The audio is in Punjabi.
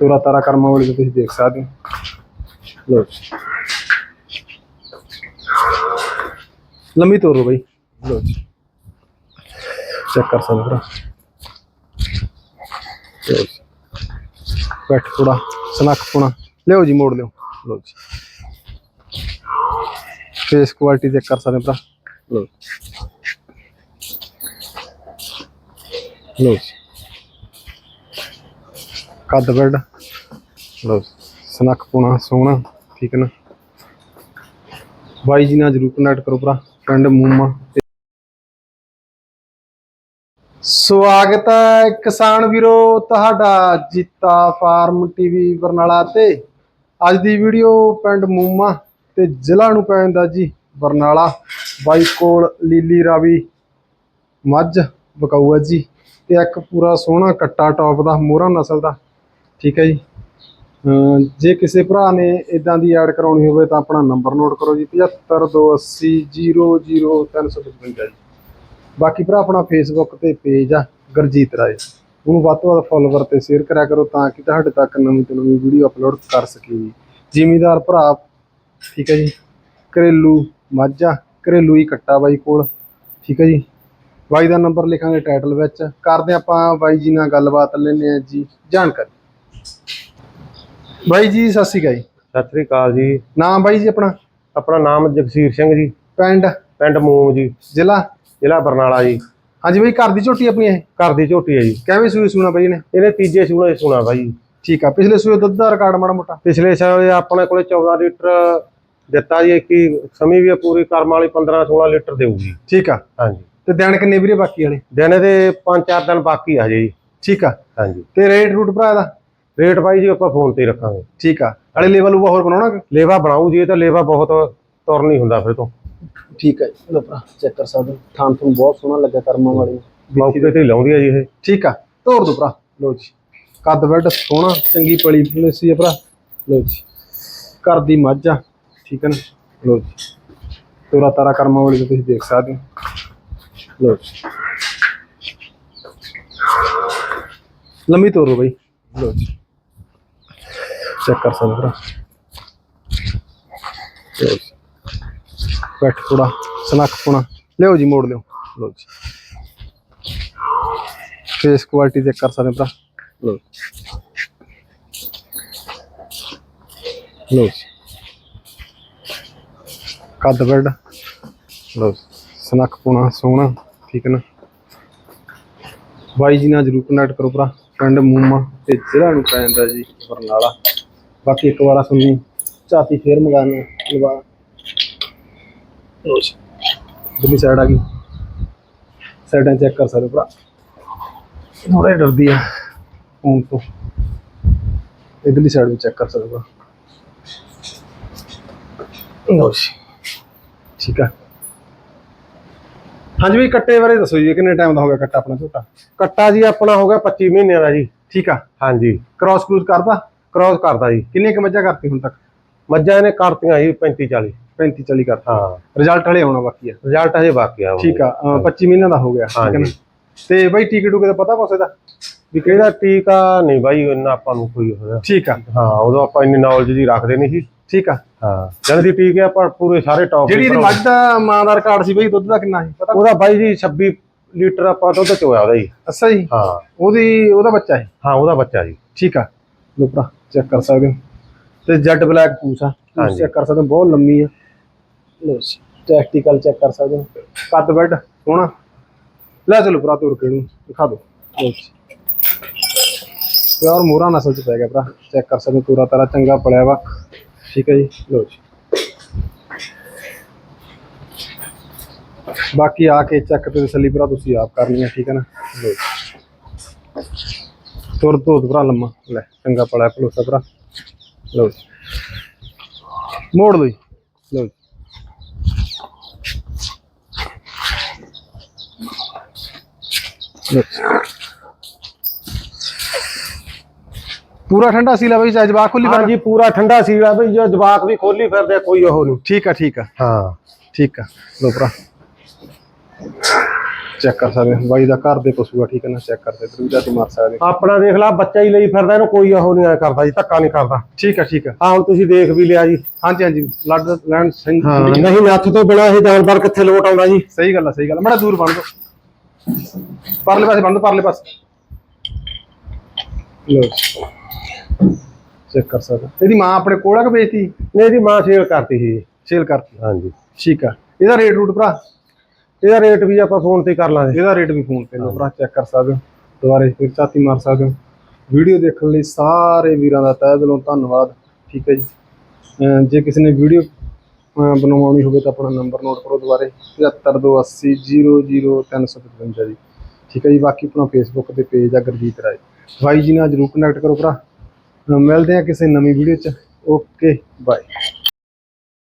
ਤੋਰਾ ਤਾਰਾ ਕਰਮਾਂ ਵਾਲੀ ਤੋਂ ਤੁਸੀਂ ਦੇਖ ਸਕਦੇ ਹੋ। ਲੋ ਲੰਮੀ ਤੋਰੋ ਬਈ। ਲੋ ਜੀ। ਚੈੱਕ ਕਰ ਸਕਦੇ ਹੋ। ਭਰਾ। ਲਓ ਜੀ। ਬੈਠ ਥੋੜਾ ਸਨੱਖ ਪੁਣਾ ਲਿਓ ਜੀ, ਮੋੜ ਲਿਓ ਲੋ ਜੀ। ਫੇਸ ਕੁਆਲਿਟੀ ਚੈੱਕ ਕਰ ਸਕਦੇ ਹੋ ਭਰਾ। ਲੋ ਲੋ ਜੀ। ਕੱਦ ਬੈਡ ਲੋ ਸਨੱਖ ਪੁਣਾ, ਸੋਹਣਾ, ਠੀਕ ਨਾ? ਬਾਈ ਜੀ ਨਾਲ ਜਰੂਰ ਕਨੈਕਟ ਕਰੋ ਭਰਾ, ਪਿੰਡ ਮੂਮਾ। ਸਵਾਗਤ ਹੈ ਕਿਸਾਨ ਵੀਰੋ, ਤੁਹਾਡਾ ਜੀਤਾ ਫਾਰਮ ਟੀਵੀ ਬਰਨਾਲਾ ਤੇ। ਅੱਜ ਦੀ ਵੀਡੀਓ ਪਿੰਡ ਮੂਮਾ ਤੇ ਜ਼ਿਲ੍ਹਾ ਨੂੰ ਪੈਂਦਾ ਜੀ ਬਰਨਾਲਾ। ਬਾਈ ਕੋਲ ਲੀਲੀ ਰਾਵੀ ਮੱਝ ਬਕਾਊ ਹੈ ਜੀ ਤੇ ਇੱਕ ਪੂਰਾ ਸੋਹਣਾ ਕੱਟਾ ਟੌਪ ਦਾ, ਮੋਹਰਾ ਨਸਲ ਦਾ। ਠੀਕ ਹੈ ਜੀ। ਜੇ ਕਿਸੇ ਭਰਾ ਨੇ ਇਦਾਂ ਦੀ ਐਡ ਕਰਾਉਣੀ ਹੋਵੇ ਤਾਂ ਆਪਣਾ ਨੰਬਰ ਨੋਟ ਕਰੋ ਜੀ 7528000355 ਜੀ। ਬਾਕੀ ਭਰਾ ਆਪਣਾ ਫੇਸਬੁੱਕ ਤੇ ਪੇਜ ਆ, ਗਰਜੀਤ ਰਾਏ। ਉਹਨੂੰ ਵੱਧ ਤੋਂ ਵੱਧ ਫੋਲੋਵਰ ਤੇ ਸ਼ੇਅਰ ਕਰਿਆ ਕਰੋ ਤਾਂ ਕਿ ਤੁਹਾਡੇ ਤੱਕ ਨਵੀਂ ਤੋਂ ਨਵੀਂ ਵੀਡੀਓ ਅਪਲੋਡ ਕਰ ਸਕੀਏ ਜੀ। ਜ਼ਿਮੀਦਾਰ ਭਰਾ, ਠੀਕ ਹੈ ਜੀ। ਘਰੇਲੂ ਮਾਝਾ, ਘਰੇਲੂ ਹੀ ਕੱਟਾ ਬਾਈ ਕੋਲ, ਠੀਕ ਹੈ ਜੀ। ਬਾਈ ਦਾ ਨੰਬਰ ਲਿਖਾਂਗੇ ਟਾਈਟਲ ਵਿੱਚ। ਕਰਦੇ ਹਾਂ ਆਪਾਂ ਬਾਈ ਜੀ ਨਾਲ ਗੱਲਬਾਤ, ਲੈਂਦੇ ਆ ਜੀ। ਜਾਣਕਾਰੀ। ਬਾਈ ਜੀ ਸਤਿ ਸ਼੍ਰੀ ਅਕਾਲ ਜੀ। ਸਤਿ ਸ੍ਰੀ ਅਕਾਲ ਜੀ। ਨਾਮ ਬਾਈ ਜੀ ਆਪਣਾ? ਆਪਣਾ ਨਾਮ ਜਗਸੀਰ ਸਿੰਘ ਜੀ। ਪਿੰਡ? ਪਿੰਡ ਮੂਮ ਜੀ। ਜ਼ਿਲ੍ਹਾ? ਜ਼ਿਲ੍ਹਾ ਬਰਨਾਲਾ ਜੀ। ਹਾਂਜੀ ਬਾਈ ਘਰ ਦੀ ਝੋਟੀ ਆਪਣੀ ਇਹ? ਘਰ ਦੀ ਝੋਟੀ ਹੈ ਜੀ। ਕਿਵੇਂ ਸੂਈ ਸੁਣਾ ਬਾਈ ਨੇ ਇਹਨੇ ਤੀਜੇ ਸੂਣੇ ਸੁਣਾ ਬਾਈ। ਠੀਕ ਆ ਪਿਛਲੇ ਸੂਏ ਦੁੱਧ ਦਾ ਰਿਕਾਰਡ ਮਾੜਾ ਮੋਟਾ। ਪਿਛਲੇ ਸਾਲ ਆਪਣੇ ਕੋਲੇ 14 ਲੀਟਰ ਦਿੱਤਾ ਜੀ ਹੀ ਸਮੀ ਵੀ ਪੂਰੀ ਕਰਮ ਵਾਲੀ 15 16 ਲੀਟਰ ਦੇਊਗੀ। ਠੀਕ ਆ। ਹਾਂਜੀ। ਤੇ ਦਿਨ ਕਿੰਨੇ ਵੀਰੇ ਬਾਕੀ ਵਾਲੇ? ਦਿਨ ਦੇ 5-4 ਦਿਨ ਬਾਕੀ ਆ ਜੀ। ਠੀਕ ਆ। ਹਾਂਜੀ। ਤੇ ਰੇਟ ਰੂਟ ਭਰਾ ਦਾ ਰੇਟ ਬਾਈ ਜੀ ਆਪਾਂ ਫੋਨ ਤੇ ਹੀ ਰੱਖਾਂਗੇ। ਠੀਕ ਆ। ਅਲੇ ਲੈਵਲ ਉਹ ਹੋਰ ਬਣਾਉਣਾ ਕਿ? ਲੇਵਾ ਬਣਾਊ ਜੀ ਇਹ ਤਾਂ ਲੇਵਾ ਬਹੁਤ ਤੁਰ ਨਹੀਂ ਹੁੰਦਾ ਫਿਰ ਤੋਂ। ਠੀਕ ਹੈ ਲੋ ਭਰਾ ਚੈੱਕ ਕਰ ਸਕਦੇ ਹੋ। ਥਾਂ ਤੁਹਾਨੂੰ ਬਹੁਤ ਸੋਹਣਾ ਲੱਗਾ ਕਰਮਾਂ ਵਾਲੀ। ਮੌਕੇ ਤੇ ਹੀ ਲਾਉਂਦੀ ਆ ਜੀ ਇਹ। ਠੀਕ ਆ। ਤੋਰ ਦੋ ਭਰਾ। ਲੋ ਜੀ। ਕੱਦ ਬੈਡ ਸੋਹਣਾ ਚੰਗੀ ਪਲੀ ਪਲੇਸੀ ਆ ਭਰਾ। ਲੋ ਜੀ। ਘਰ ਦੀ ਮੱਝ ਆ। ਠੀਕ ਹੈ ਨਾ? ਲੋ ਜੀ। ਤੋਰਾ ਤਾਰਾ ਕਰਮਾਂ ਵਾਲੀ ਤੋਂ ਤੁਸੀਂ ਦੇਖ ਸਕਦੇ ਹੋ। ਲੋ ਜੀ। ਲੰਮੀ ਤੋਰੋ ਬਈ। ਲੋ ਜੀ। ਚੈੱਕ ਕਰ ਸਕਦੇ ਭਰਾ ਲਓ ਥੋੜਾ ਸਨੱਖ ਪੁਣਾ। ਲਿਓ ਜੀ, ਮੋੜ ਲਿਓ ਲੋ ਜੀ। ਫੇਸ ਕੁਆਲਿਟੀ ਚੈੱਕ ਕਰ ਸਕਦੇ ਭਰਾ। ਲੋ ਲੋ ਜੀ। ਕੱਦ ਬੈਡ ਲੋ ਸਨੱਖ ਪੁਣਾ, ਸੋਹਣਾ, ਠੀਕ ਹੈ ਨਾ। ਬਾਈ ਜੀ ਨਾਲ ਜਰੂਰ ਕਨੈਕਟ ਕਰੋ ਭਰਾ। ਪਿੰਡ ਮੂਮਾ ਤੇ ਜ਼ਿਲ੍ਹਾ ਨੂੰ ਪੈਂਦਾ ਜੀ, ਬਰਨਾਲਾ। ਬਾਕੀ ਇੱਕ ਵਾਰ ਸੁਣੀ ਝਾਤੀ ਫੇਰ ਮਗਾਨੇ ਲਵਾ ਲੋ ਜੀ। ਦਿੱਲੀ ਸਾਈਡ ਆ ਗਈ। ਸਾਈਡਾਂ ਚੈੱਕ ਕਰ ਸਕਦੇ ਭਰਾ। ਥੋੜਾ ਜਿਹਾ ਡਰਦੀ ਆ। ਫੋਨ ਤੋਂ। ਇਧਰਲੀ ਸਾਈਡ ਵੀ ਚੈੱਕ ਕਰ ਸਕਦੇ ਹੋ ਲਓ ਜੀ। ਠੀਕ ਆ। ਹਾਂਜੀ ਵੀ ਕੱਟੇ ਬਾਰੇ ਦੱਸੋ ਜੀ ਕਿੰਨੇ ਟਾਈਮ ਦਾ ਹੋ ਗਿਆ ਕੱਟਾ ਆਪਣਾ ਝੋਟਾ? ਕੱਟਾ ਜੀ ਆਪਣਾ ਹੋ ਗਿਆ 25 ਮਹੀਨਿਆਂ ਦਾ ਜੀ। ਠੀਕ ਆ। ਹਾਂਜੀ। ਕ੍ਰਾਸ ਕਰੂਜ਼ ਕਰਦਾ ਕ੍ਰਾਸ ਕਰਦਾ ਜੀ। ਕਿੰਨੀਆਂ ਕੁ ਮੱਝਾਂ ਕਰਤੀ ਹੁਣ ਤੱਕ? ਮੱਝਾਂ ਇਹਨੇ ਕਰਤੀਆਂ ਜੀ 35 40 35 40 ਕਰਤਾ। ਹਾਂ। ਰਿਜ਼ਲਟ ਹਲੇ ਆਉਣਾ ਬਾਕੀ ਆ। ਰਿਜ਼ਲਟ ਹਜੇ ਬਾਕੀ ਆ ਠੀਕ ਆ ਅਹ 25 ਮਹੀਨਿਆਂ ਦਾ ਹੋ ਗਿਆ ਠੀਕ ਹੈ ਨਾ। ਤੇ ਬਈ ਟਿਕਟ ਟੂਕੇ ਦਾ ਪਤਾ ਪਾਸੇ ਦਾ ਵੀ ਕਿਹੜਾ ਟੀਕਾ ਨਹੀਂ ਬਾਈ ਇੰਨਾ ਆਪਾਂ ਨੂੰ ਕੋਈ ਹੋਇਆ। ਠੀਕ ਆ। ਹਾਂ ਉਦੋਂ ਆਪਾਂ ਇੰਨੀ ਨੌਲੇਜ ਦੀ ਰੱਖਦੇ ਨਹੀਂ ਸੀ। ਠੀਕ ਆ। ਹਾਂ। ਜਦ ਦੀ ਟੀਕੇ ਆਪਾਂ ਪੂਰੇ ਸਾਰੇ ਟੌਪ ਜਿਹੜੀ ਇਹਦੀ ਮੱਝ ਦਾ ਮਾਂ ਦਾ ਰਿਕਾਰਡ ਸੀ ਬਈ ਦੁੱਧ ਦਾ ਕਿੰਨਾ ਸੀ? ਪਤਾ? ਉਹਦਾ ਬਾਈ ਜੀ 26 ਲੀਟਰ ਆਪਾਂ ਦੁੱਧ ਚੋਇਆ ਉਹਦਾ ਜੀ। ਅੱਛਾ ਜੀ। ਹਾਂ। ਉਹਦੀ ਉਹਦਾ ਬੱਚਾ ਹੈ ਹਾਂ ਉਹਦਾ ਬੱਚਾ ਜੀ। ਠੀਕ ਆ। ਲੋ ਭਰਾ ਚੈੱਕ ਕਰ ਸਕਦੇ ਹੋ। ਤੇ ਜੈਡ ਬਲੈਕ ਪੂਸ ਆ ਹਾਂਜੀ। ਚੈੱਕ ਕਰ ਸਕਦੇ ਹੋ ਬਹੁਤ ਲੰਮੀ ਆ। ਲੋ ਟੈਕਟੀਕਲ ਚੈੱਕ ਕਰ ਸਕਦੇ ਹੋ। ਕੱਦ ਬੈਡ ਸੋਹਣਾ। ਲੈ ਚਲੋ ਭਰਾ ਤੁਰ ਕੇ ਨੂੰ ਦਿਖਾ ਦਿਓ। ਲੋ ਪਿਓਰ ਮੋਰਾ ਨਸਲ ਚ ਪੈ ਗਿਆ ਭਰਾ ਚੈੱਕ ਕਰ ਸਕਦੇ ਹੋ ਪੂਰਾ ਤਾਰਾ ਚੰਗਾ ਪਲਿਆ ਵਾ। ਠੀਕ ਹੈ ਜੀ ਲੋ ਜੀ। ਬਾਕੀ ਆ ਕੇ ਚੈੱਕ ਤੇ ਤਸੱਲੀ ਭਰਾ ਤੁਸੀਂ ਆਪ ਕਰਨੀ ਹੈ ਠੀਕ ਹੈ ਨਾ? ਲੋ ਜੀ। ਤੁਰ ਤੋਂ ਭਰਾ ਲੰਮਾ। ਲੈ ਚੰਗਾ ਪਲਿਆ ਭਲੋਸਾ ਭਰਾ। ਲਓ ਜੀ। ਮੋੜ ਜੀ। ਲਓ। ਪੂਰਾ ਠੰਡਾ ਸੀ ਲਾ ਬਈ ਚਾਹ ਜਵਾਕ ਖੁੱਲੀ ਹਾਂ ਜੀ ਪੂਰਾ ਠੰਡਾ ਸੀਗਾ ਬਈ ਜੋ ਜਵਾਕ ਵੀ ਖੋਲੀ ਫਿਰਦੇ ਕੋਈ ਉਹ ਨਹੀਂ। ਠੀਕ ਆ ਠੀਕ ਆ। ਹਾਂ। ਠੀਕ ਆ। ਲੋ ਭਰਾ। ਚੈੱਕ ਕਰ ਸਕਦੇ ਹੋ। ਬਾਈ ਦਾ ਘਰ ਦੇ ਪਸ਼ੂ ਆ ਠੀਕ ਹੈ ਨਾ? ਚੈੱਕ ਕਰਦੇ ਤੇ ਵੀ ਮਾਰ ਸਕਦੇ ਹੋ। ਆਪਣਾ ਦੇਖ ਲਾ ਬੱਚਾ ਹੀ ਲਈ ਫਿਰਦਾ ਇਹਨੂੰ ਕੋਈ ਉਹ ਨਹੀਂ ਕਰਦਾ ਜੀ ਧੱਕਾ ਨਹੀਂ ਕਰਦਾ। ਠੀਕ ਹੈ ਠੀਕ ਹੈ। ਆ ਹੁਣ ਤੁਸੀਂ ਦੇਖ ਵੀ ਲਿਆ ਜੀ। ਹਾਂਜੀ ਹਾਂਜੀ। ਲੱਡ ਲੈਂਡ ਸਿੰਘ ਨਹੀਂ ਨੱਥ ਤੋਂ ਬਿਨਾ ਇਹ ਜਾਨਵਰ ਕਿੱਥੇ ਲੋਟ ਆਉਂਦਾ ਜੀ? ਸਹੀ ਗੱਲ ਆ ਸਹੀ ਗੱਲ। ਮਾੜਾ ਦੂਰ ਬਣ ਦੋ। ਪਰਲੇ ਪਾਸੇ ਬਣ ਦੋ ਪਰਲੇ ਪਾਸੇ। ਲੋ ਚੈੱਕ ਕਰ ਸਕਦੇ। ਇਹਦੀ ਮਾਂ ਆਪਣੇ ਕੋਲ ਆ ਕਿ ਵੇਚਤੀ ਨਹੀਂ ਇਹਦੀ ਮਾਂ ਸੇਲ ਕਰਤੀ ਸੀ। ਜੀ। ਸੇਲ ਕਰਤੀ। ਹਾਂਜੀ। ਠੀਕ ਆ। ਇਹਦਾ ਰੇਟ ਰੂਟ ਭਰਾ? ਇਹਦਾ ਰੇਟ ਵੀ ਆਪਾਂ ਫੋਨ ਤੇ ਕਰ ਲਾਂਗੇ। ਇਹਦਾ ਰੇਟ ਵੀ ਫੋਨ ਤੇ। ਲੋ ਭਰਾ ਚੈੱਕ ਕਰ ਸਕਦੇ ਹੋ। ਦੁਬਾਰੇ ਫਿਰ ਝਾਤੀ ਮਾਰ ਸਕਦੇ ਹੋ। ਵੀਡੀਓ ਦੇਖਣ ਲਈ ਸਾਰੇ ਵੀਰਾਂ ਦਾ ਤਹਿ ਦਿਲੋਂ ਧੰਨਵਾਦ। ਠੀਕ ਹੈ ਜੀ। ਜੇ ਕਿਸੇ ਨੇ ਵੀਡੀਓ ਬਣਵਾਉਣੀ ਹੋਵੇ ਤਾਂ ਆਪਣਾ ਨੰਬਰ ਨੋਟ ਕਰੋ ਦੁਬਾਰੇ। 7528000355 ਜੀ। ਠੀਕ ਹੈ ਜੀ। ਬਾਕੀ ਆਪਣਾ ਫੇਸਬੁੱਕ ਤੇ ਪੇਜ ਆ ਗੁਰਜੀਤ ਰਾਏ। ਭਾਈ ਜੀ ਨਾਲ ਜਰੂਰ ਕਨੈਕਟ ਕਰੋ ਭਰਾ। ਮਿਲਦੇ ਆ ਕਿਸੇ ਨਵੀਂ ਵੀਡੀਓ ਚ। Okay bye